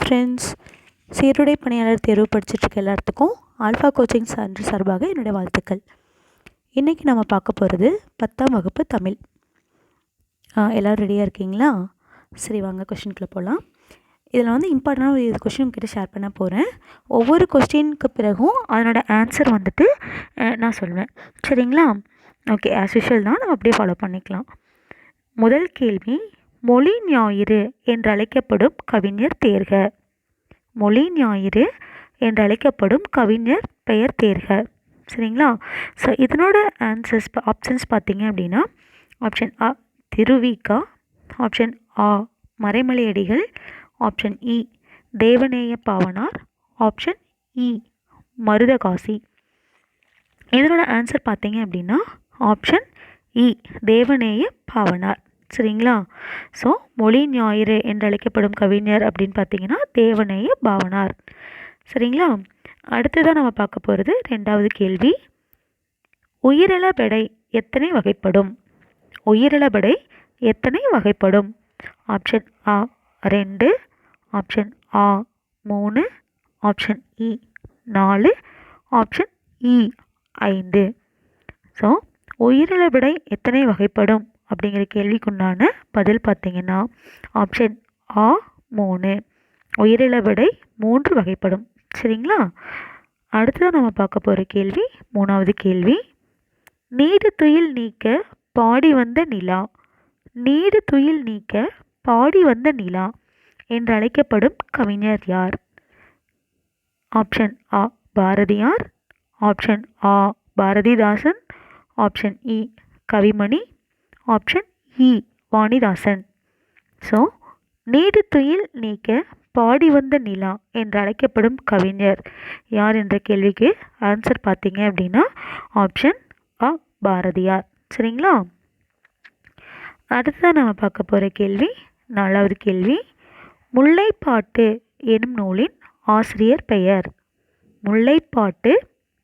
Friends சீருடை பணியாளர் தேர்வு படிச்சுட்ருக்க எல்லாத்துக்கும் ஆல்ஃபா கோச்சிங் சான்று சார்பாக என்னுடைய வாழ்த்துக்கள். இன்றைக்கி நம்ம பார்க்க போகிறது பத்தாம் வகுப்பு தமிழ். எல்லோரும் ரெடியாக இருக்கீங்களா? சரி வாங்க கொஷினுக்குள்ளே போகலாம் இதில் வந்து இம்பார்ட்டண்டான ஒரு கொஷின் கிட்டே ஷேர் பண்ண போகிறேன் ஒவ்வொரு கொஸ்டினுக்கு பிறகும் அதனோட ஆன்சர் வந்துட்டு நான் சொல்லுவேன் சரிங்களா? ஓகே ஆஸ் யூஷுவல் தான் நம்ம அப்படியே ஃபாலோ பண்ணிக்கலாம். முதல் கேள்வி மொழி ஞாயிறு என்றழைக்கப்படும் கவிஞர் தேர்க. மொழி ஞாயிறு என்றழைக்கப்படும் கவிஞர் பெயர் தேர்க. சரிங்களா? ஸோ இதனோட ஆன்சர்ஸ் ஆப்ஷன்ஸ் பார்த்தீங்க அப்படின்னா ஆப்ஷன் அ திருவிகா ஆப்ஷன் ஆ மறைமலையடிகள் ஆப்ஷன் இ e, தேவநேய பாவனார் ஆப்ஷன் இ e, மருதகாசி. இதனோட ஆன்சர் பார்த்தீங்க அப்படின்னா ஆப்ஷன் இ e, தேவநேய பாவனார். சரிங்களா? ஸோ மொழி ஞாயிறு என்றழைக்கப்படும் கவிஞர் அப்படின்னு பார்த்தீங்கன்னா தேவநேய பாவனார். சரிங்களா? அடுத்ததாக நம்ம பார்க்க போகிறது ரெண்டாவது கேள்வி. உயிரிழபடை எத்தனை வகைப்படும்? உயிரிழபடை எத்தனை வகைப்படும்? ஆப்ஷன் ஆ ரெண்டு. ஆப்ஷன் ஆ மூணு. ஆப்ஷன் இ நாலு. ஆப்ஷன் இ ஐந்து. ஸோ உயிரிழவிடை எத்தனை வகைப்படும்? அப்படிங்கிற கேள்விக்குண்டான பதில் பார்த்தீங்கன்னா ஆப்ஷன் ஆ மூணு. உயிரிழவிடை மூன்று வகைப்படும். சரிங்களா? அடுத்ததாக நம்ம பார்க்க போகிற கேள்வி மூணாவது கேள்வி. நீடு துயில் நீக்க பாடி வந்த நிலா. நீடு துயில் நீக்க பாடி வந்த நிலா என்று அழைக்கப்படும் கவிஞர் யார்? ஆப்ஷன் ஆ பாரதியார் ஆப்ஷன் ஆ பாரதிதாசன் ஆப்ஷன் இ e கவிமணி ஆப்ஷன் இ e, வாணிதாசன். ஸோ நீடு நீக்க பாடி வந்த நிலா என்று அழைக்கப்படும் கவிஞர். யார் என்ற கேள்விக்கு ஆன்சர் பார்த்தீங்க அப்படின்னா ஆப்ஷன் அ பாரதியார். சரிங்களா? அடுத்ததாக நம்ம பார்க்க போகிற கேள்வி நாலாவது கேள்வி. முல்லைப்பாட்டு எனும் நூலின் ஆசிரியர் பெயர். முல்லைப்பாட்டு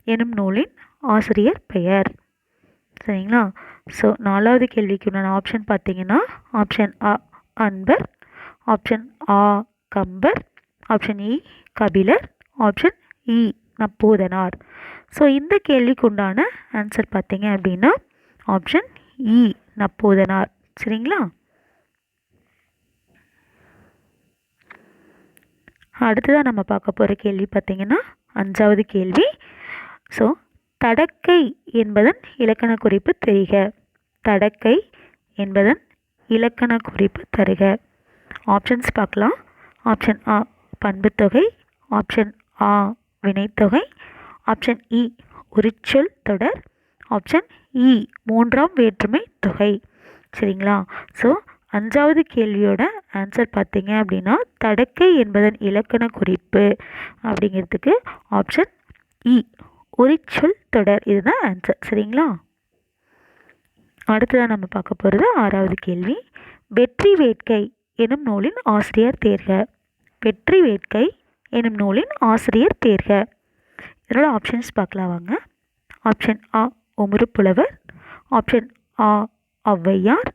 எனும் நூலின் ஆசிரியர் பெயர். சரிங்களா? ஸோ நாலாவது கேள்விக்கு உண்டான ஆப்ஷன் பார்த்தீங்கன்னா ஆப்ஷன் அ அன்பர். ஆப்ஷன் ஆ கம்பர். ஆப்ஷன் இ e, கபிலர். ஆப்ஷன் இ e, நப்பூதனார். ஸோ இந்த கேள்விக்கு உண்டான ஆன்சர் பார்த்தீங்க அப்படின்னா ஆப்ஷன் இ e, நப்பூதனார். சரிங்களா? அடுத்ததாக நம்ம பார்க்க போகிற கேள்வி பார்த்தீங்கன்னா அஞ்சாவது கேள்வி. ஸோ தடக்கை என்பதன் இலக்கண குறிப்பு தெரிக. தடக்கை என்பதன் இலக்கண குறிப்பு தருக. ஆப்ஷன்ஸ் பார்க்கலாம். ஆப்ஷன் ஆ பண்புத்தொகை ஆப்ஷன் ஆ வினைத்தொகை ஆப்ஷன் இ e, உரிச்சொல் தொடர். ஆப்ஷன் இ e, மூன்றாம் வேற்றுமை தொகை. சரிங்களா? ஸோ அஞ்சாவது கேள்வியோட ஆன்சர் பார்த்தீங்க அப்படின்னா தடக்கை என்பதன் இலக்கண குறிப்பு அப்படிங்கிறதுக்கு ஆப்ஷன் இ e, உரிச்சொல் தொடர். இதுதான் ஆன்சர் சரிங்களா? அடுத்ததாக நம்ம பார்க்க போகிறது ஆறாவது கேள்வி. வெற்றி வேட்கை எனும் நூலின் ஆசிரியர் தேர்க. வெற்றி வேட்கை எனும் நூலின் ஆசிரியர் தேர்க. இதனோட ஆப்ஷன்ஸ் பார்க்கலாம் வாங்க. ஆப்ஷன் ஆ உமுறு புலவர் ஆப்ஷன் ஆ ஔவையார்.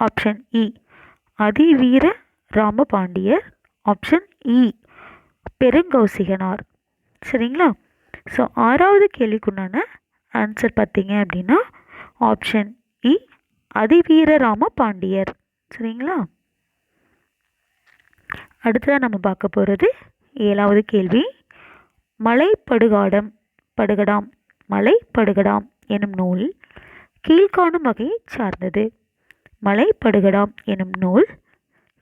ஆப்ஷன் இ e, அதிவீர ராமபாண்டியர். ஆப்ஷன் இ e, பெருங்கௌசிகனார். சரிங்களா? ஸோ ஆறாவது கேள்விக்குண்டான ஆன்சர் பார்த்தீங்க அப்படின்னா ஆப்ஷன் இ e, அதிவீரராம பாண்டியர். சரிங்களா? அடுத்ததாக நம்ம பார்க்க போகிறது ஏழாவது கேள்வி. மலைப்படுகாடம் படுகடாம் மலைப்படுகடாம் எனும் நூல் கீழ்காணும் வகையை சார்ந்தது. மலைப்படுகடாம் எனும் நூல்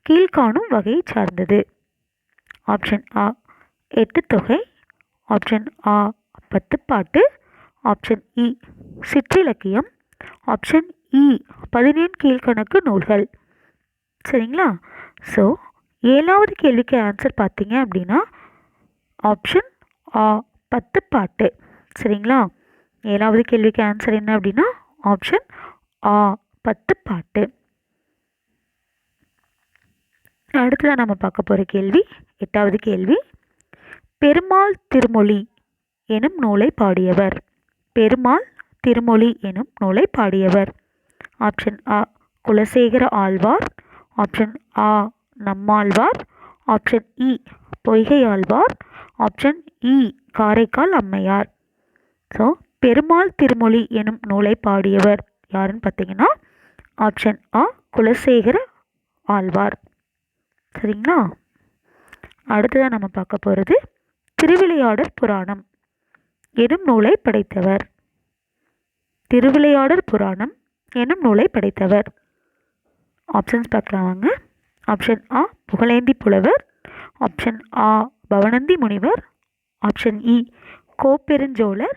கீழ்காணும் வகையை சார்ந்தது. ஆப்ஷன் ஆ எட்டு தொகை ஆப்ஷன் ஆ பத்துப்பாட்டு ஆப்ஷன் இ e, சிற்றிலக்கியம். ஆப்ஷன் இ e, பதினேழு கீழ்கணக்கு நூல்கள். சரிங்களா? ஸோ ஏழாவது கேள்விக்கு ஆன்சர் பார்த்தீங்க அப்படின்னா ஆப்ஷன் ஆ பத்து பாட்டு. சரிங்களா? ஏழாவது கேள்விக்கு ஆன்சர் என்ன அப்படின்னா ஆப்ஷன் ஆ பத்து பாட்டு. அடுத்ததாக நம்ம பார்க்க போகிற கேள்வி எட்டாவது கேள்வி. பெருமாள் திருமொழி எனும் நூலை பாடியவர். பெருமாள் திருமொழி எனும் நூலை பாடியவர். ஆப்ஷன் அ குலசேகர ஆழ்வார். ஆப்ஷன் ஆ நம்மாழ்வார். ஆப்ஷன் இ பொய்கை ஆழ்வார் ஆப்ஷன் இ காரைக்கால் அம்மையார். ஸோ பெருமாள் திருமொழி எனும் நூலை பாடியவர் யாருன்னு பார்த்தீங்கன்னா ஆப்ஷன் ஆ குலசேகர ஆழ்வார். சரிங்களா? அடுத்ததாக நம்ம பார்க்க போகிறது திருவிளையாடற் புராணம். எனும் நூலை படைத்தவர். திருவிளையாடற் புராணம். எனும் நூலை படைத்தவர். ஆப்ஷன்ஸ் பார்க்கலாம் வாங்க. ஆப்ஷன் ஆ புகழேந்தி புலவர். ஆப்ஷன் ஆ பவனந்தி முனிவர். ஆப்ஷன் இ e, கோப்பெருஞ்சோழர்.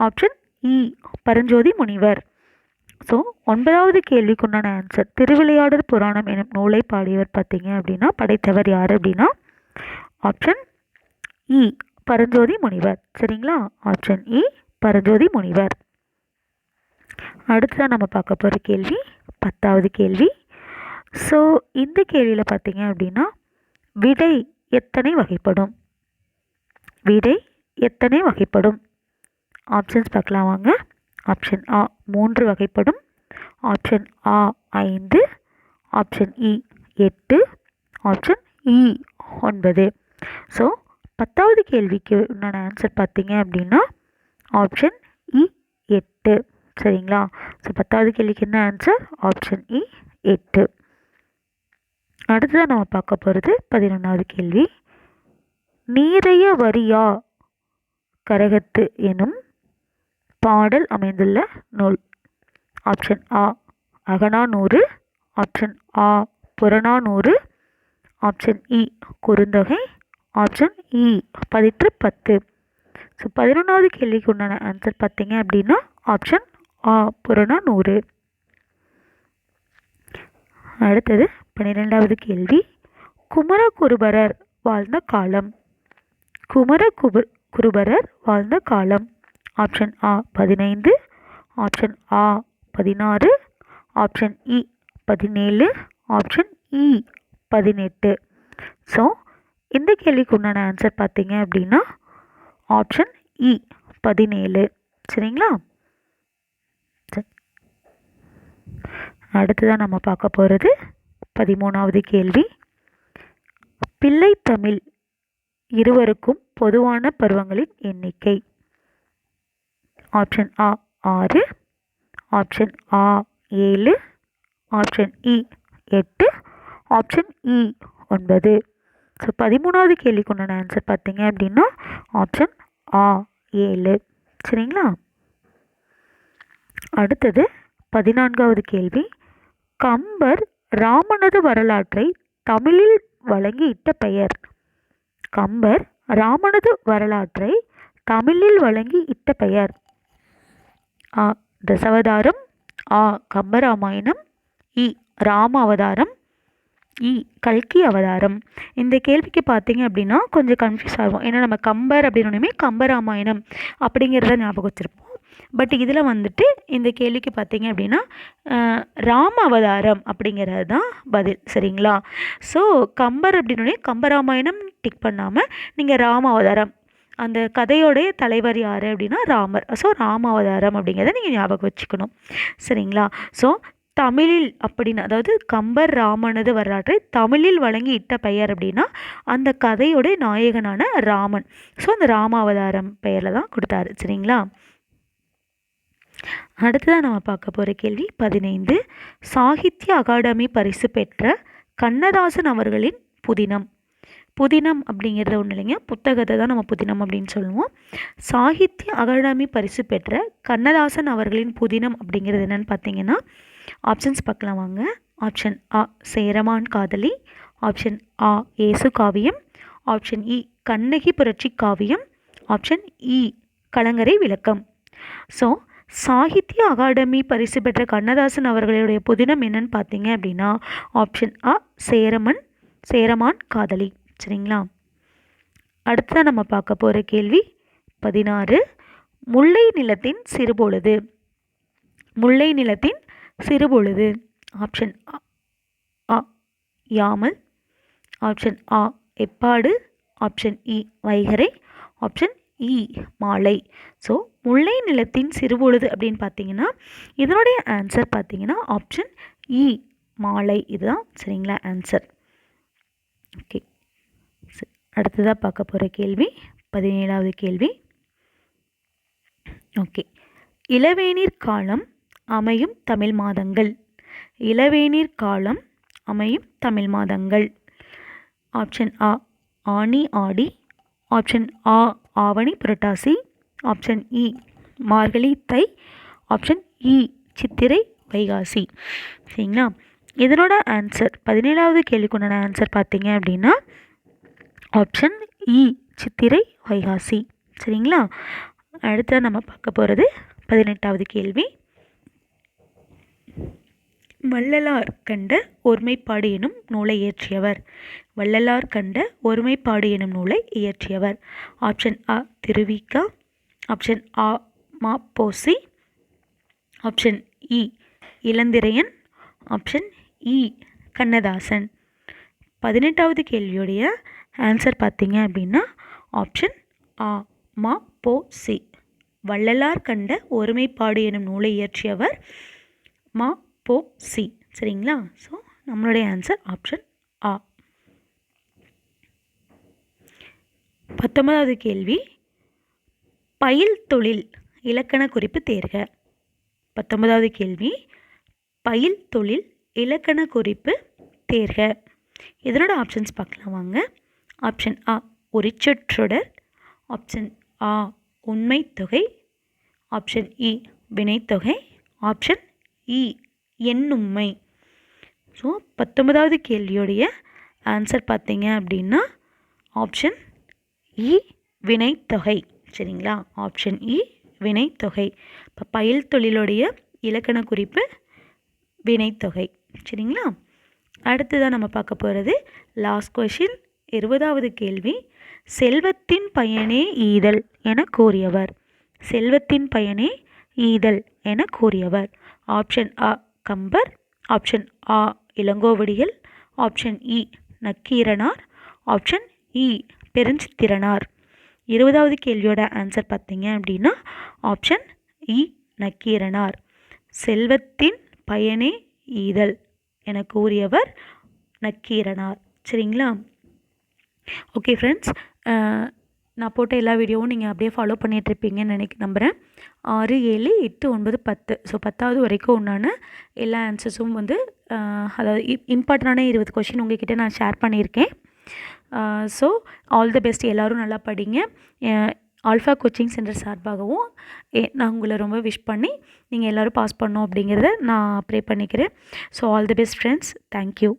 ஆப்ஷன் இ e, பரஞ்சோதி முனிவர். ஸோ ஒன்பதாவது கேள்விக்குண்டான ஆன்சர் திருவிளையாடற் புராணம் எனும் நூலை பாடியவர் பார்த்தீங்க அப்படின்னா படைத்தவர் யார் அப்படின்னா ஆப்ஷன் இ பரஞ்சோதி முனிவர். சரிங்களா? ஆப்ஷன் இ e, பரஞ்சோதி முனிவர். அடுத்ததான் நம்ம பார்க்க போகிற கேள்வி பத்தாவது கேள்வி. ஸோ இந்த கேள்வியில் பார்த்தீங்க அப்படின்னா விடை எத்தனை வகைப்படும்? விடை எத்தனை வகைப்படும்? ஆப்ஷன்ஸ் பார்க்கலாம் வாங்க. ஆப்ஷன் ஆ மூன்று வகைப்படும். ஆப்ஷன் ஆ ஐந்து. ஆப்ஷன் இ e, எட்டு. ஆப்ஷன் இ e, ஒன்பது. ஸோ பத்தாவது கேள்விக்கு உண்டான ஆன்சர் பார்த்தீங்க அப்படின்னா ஆப்ஷன் இ e, எட்டு. சரிங்களா? ஸோ பத்தாவது கேள்விக்கு என்ன ஆன்சர் ஆப்ஷன் இ எட்டு. அடுத்ததாக நம்ம பார்க்க போகிறது பதினொன்றாவது கேள்வி. நீரைய வரியா? கரகத்து எனும் பாடல் அமைந்துள்ள நூல். ஆப்ஷன் ஆ அகனானூறு ஆப்ஷன் ஆ புறநானூறு. ஆப்ஷன் இ e, குறுந்தொகை. ஆப்ஷன் இ பதிற்று பத்து. ஸோ பதினொன்றாவது கேள்விக்கு உண்டான ஆன்சர் பார்த்தீங்க அப்படின்னா ஆப்ஷன் ஆ புறநானூறு அடுத்தது பன்னிரெண்டாவது கேள்வி. குமரகுருபரர் வாழ்ந்த காலம். குமர குப குருபரர் வாழ்ந்த காலம். ஆப்ஷன் ஆ பதினைந்து. ஆப்ஷன் ஆ பதினாறு. ஆப்ஷன் இ பதினேழு. ஆப்ஷன் இ பதினெட்டு. ஸோ இந்த கேள்விக்கு உண்டான ஆன்சர் பார்த்தீங்க அப்படின்னா ஆப்ஷன் இ e, பதினேழு. சரிங்களா? சரி. அடுத்ததான் நம்ம பார்க்க போகிறது பதிமூணாவது கேள்வி. பிள்ளை தமிழ் இருவருக்கும் பொதுவான பருவங்களின் எண்ணிக்கை. ஆப்ஷன் ஆ ஆறு. ஆப்ஷன் ஆ ஏழு. ஆப்ஷன் இ e, எட்டு. ஆப்ஷன் இ e, ஒன்பது. ஸோ பதிமூணாவது கேள்விக்கு உண்டான ஆன்சர் பார்த்தீங்க அப்படின்னா ஆப்ஷன் ஆ ஏழு. சரிங்களா? அடுத்தது பதினான்காவது கேள்வி. கம்பர் ராமனது வரலாற்றை தமிழில் வழங்கி இட்ட பெயர். கம்பர் ராமனது வரலாற்றை தமிழில் வழங்கி இட்ட பெயர். ஆ தசவதாரம். ஆ கம்பராமாயணம். இ ராம அவதாரம் கல்கி அவதாரம். இந்த கேள்விக்கு பார்த்தீங்க அப்படின்னா கொஞ்சம் கன்ஃபியூஸ் ஆகும் ஏன்னா நம்ம கம்பர் அப்படின்னோடனே கம்பராமாயணம் அப்படிங்கிறத ஞாபகம் வச்சுருப்போம். பட் இதில் வந்துட்டு இந்த கேள்விக்கு பார்த்தீங்க அப்படின்னா ராம அவதாரம் அப்படிங்கிறது தான் பதில். சரிங்களா? ஸோ கம்பர் அப்படின்னே கம்பராமாயணம் டிக் பண்ணாமல் நீங்கள் ராம அவதாரம் அந்த கதையோடைய தலைவர் யார் அப்படின்னா ராமர். ஸோ ராம அவதாரம் அப்படிங்கிறத நீங்கள் ஞாபகம் வச்சுக்கணும். சரிங்களா? ஸோ தமிழில் அப்படின்னு அதாவது கம்பர் ராமனது வரலாற்றை தமிழில் வழங்கி இட்ட பெயர் அப்படின்னா அந்த கதையோட நாயகனான ராமன். ஸோ அந்த ராமாவதாரம் பெயரில் தான் கொடுத்தாரு சரிங்களா? அடுத்ததாக நம்ம பார்க்க போகிற கேள்வி பதினைந்து. சாகித்ய அகாடமி பரிசு பெற்ற கண்ணதாசன் அவர்களின் புதினம். புதினம் அப்படிங்கிறது ஒன்றும் இல்லைங்க புத்தகத்தை தான் நம்ம புதினம் அப்படின்னு சொல்லுவோம். சாகித்ய அகாடமி பரிசு பெற்ற கண்ணதாசன் அவர்களின் புதினம் அப்படிங்கிறது என்னென்னு பார்த்தீங்கன்னா ஆப்ஷன்ஸ் பார்க்கலாம் வாங்க. ஆப்ஷன் ஆ சேரமான் காதலி. ஆப்ஷன் ஆ ஏசு காவியம். ஆப்ஷன் இ e, கண்ணகி புரட்சி காவியம். ஆப்ஷன் இ e, கலங்கரை விளக்கம். ஸோ சாகித்ய அகாடமி பரிசு பெற்ற கண்ணதாசன் அவர்களுடைய புதினம் என்னன்னு பார்த்தீங்க அப்படின்னா ஆப்ஷன் ஆ சேரமன் சேரமான் காதலி. சரிங்களா? அடுத்ததாக நம்ம பார்க்க போகிற கேள்வி பதினாறு. முல்லை நிலத்தின் சிறுபொழுது. முல்லை நிலத்தின் சிறுபொழுது ஆப்ஷன் அ- ஆ யாமல் ஆப்ஷன் ஆ எப்பாடு ஆப்ஷன் இ e, வைகரை ஆப்ஷன் இ e, மாலை. ஸோ முல்லை நிலத்தின் சிறுபொழுது அப்படின்னு பார்த்தீங்கன்னா இதனுடைய ஆன்சர் பார்த்தீங்கன்னா ஆப்ஷன் இ e, மாலை. இதுதான் சரிங்களா ஆன்சர் ஓகே அடுத்ததாக பார்க்க போகிற கேள்வி பதினேழாவது கேள்வி. ஓகே இளவேநீர் காலம் அமையும் தமிழ் மாதங்கள். இளவேநீர் காலம் அமையும் தமிழ் மாதங்கள். ஆப்ஷன் ஆ ஆனி ஆடி. ஆப்ஷன் ஆ ஆவணி புரட்டாசி. ஆப்ஷன் இ e, மார்கழி தை. ஆப்ஷன் இ e, சித்திரை வைகாசி. சரிங்களா? இதனோட ஆன்சர் பதினேழாவது கேள்விக்குண்டான ஆன்சர் பார்த்தீங்க அப்படின்னா ஆப்ஷன் இ e, சித்திரை வைகாசி. சரிங்களா? அடுத்த நம்ம பார்க்க போகிறது பதினெட்டாவது கேள்வி. வள்ளலார் கண்ட ஒருமைப்பாடு எனும் நூலை இயற்றியவர். வள்ளலார் கண்ட ஒருமைப்பாடு எனும் நூலை இயற்றியவர். ஆப்ஷன் அ திருவிக்கா ஆப்ஷன் ஆ மா போசி. ஆப்ஷன் இ இளந்திரையன். ஆப்ஷன் இ கண்ணதாசன். பதினெட்டாவது கேள்வியுடைய ஆன்சர் பார்த்தீங்க அப்படின்னா ஆப்ஷன் ஆ மா போ சி வள்ளலார் கண்ட ஒருமைப்பாடு எனும் நூலை இயற்றியவர் மா ஓ சி சரிங்களா? ஸோ நம்மளுடைய ஆன்சர் ஆப்ஷன் ஆ பத்தொன்பதாவது கேள்வி. பயில் தொழில் இலக்கண குறிப்பு தேர்க. பத்தொன்பதாவது கேள்வி. பயில் தொழில் இலக்கண குறிப்பு தேர்க. இதனோட ஆப்ஷன்ஸ் பார்க்கலாம் வாங்க. ஆப்ஷன் ஆ ஒரிச்சொற்றொடர் ஆப்ஷன் ஆ உண்மை தொகை ஆப்ஷன் இ e, வினைத்தொகை. ஆப்ஷன் இ e, எண்ணும்மை ஸோ பத்தொன்பதாவது கேள்வியுடைய ஆன்சர் பார்த்தீங்க அப்படின்னா ஆப்ஷன் இ e, வினைத்தொகை. சரிங்களா? ஆப்ஷன் இ e, வினைத்தொகை. இப்போ பயில் தொழிலுடைய இலக்கண குறிப்பு வினைத்தொகை. சரிங்களா? அடுத்ததாக நம்ம பார்க்க போகிறது லாஸ்ட் கொஷின் இருபதாவது கேள்வி. செல்வத்தின் பயனே ஈதல் என கூறியவர். செல்வத்தின் பயனே ஈதல் என கூறியவர். ஆப்ஷன் அ கம்பர் ஆப்ஷன் ஆ இளங்கோவடிகள் ஆப்ஷன் இ நக்கீரனார் ஆப்ஷன் இ பெருஞ்சித்திரனார். இருபதாவது கேள்வியோட ஆன்சர் பார்த்தீங்க அப்படின்னா ஆப்ஷன் இ நக்கீரனார். செல்வத்தின் பயனே ஈதல் என கூறியவர் நக்கீரனார். சரிங்களா? ஓகே ஃப்ரெண்ட்ஸ் நான் போட்ட எல்லா வீடியோவும் நீங்கள் அப்படியே ஃபாலோ பண்ணிகிட்ருப்பீங்கன்னு நினைக்க நம்புகிறேன் ஆறு ஏழு எட்டு ஒன்பது பத்து. ஸோ பத்தாவது வரைக்கும் உண்டான எல்லா ஆன்சர்ஸும் வந்து அதாவது இம்பார்ட்டண்டான இருபது கொஷின் உங்ககிட்ட நான் ஷேர் பண்ணியிருக்கேன். ஸோ ஆல் தி பெஸ்ட் எல்லோரும் நல்லா படிங்க. ஆல்ஃபா கோச்சிங் சென்டர் சார்பாகவும் நான் உங்களை ரொம்ப விஷ் பண்ணி நீங்கள் எல்லோரும் பாஸ் பண்ணோம் அப்படிங்கிறத நான் ப்ரே பண்ணிக்கிறேன். So all the best friends thank you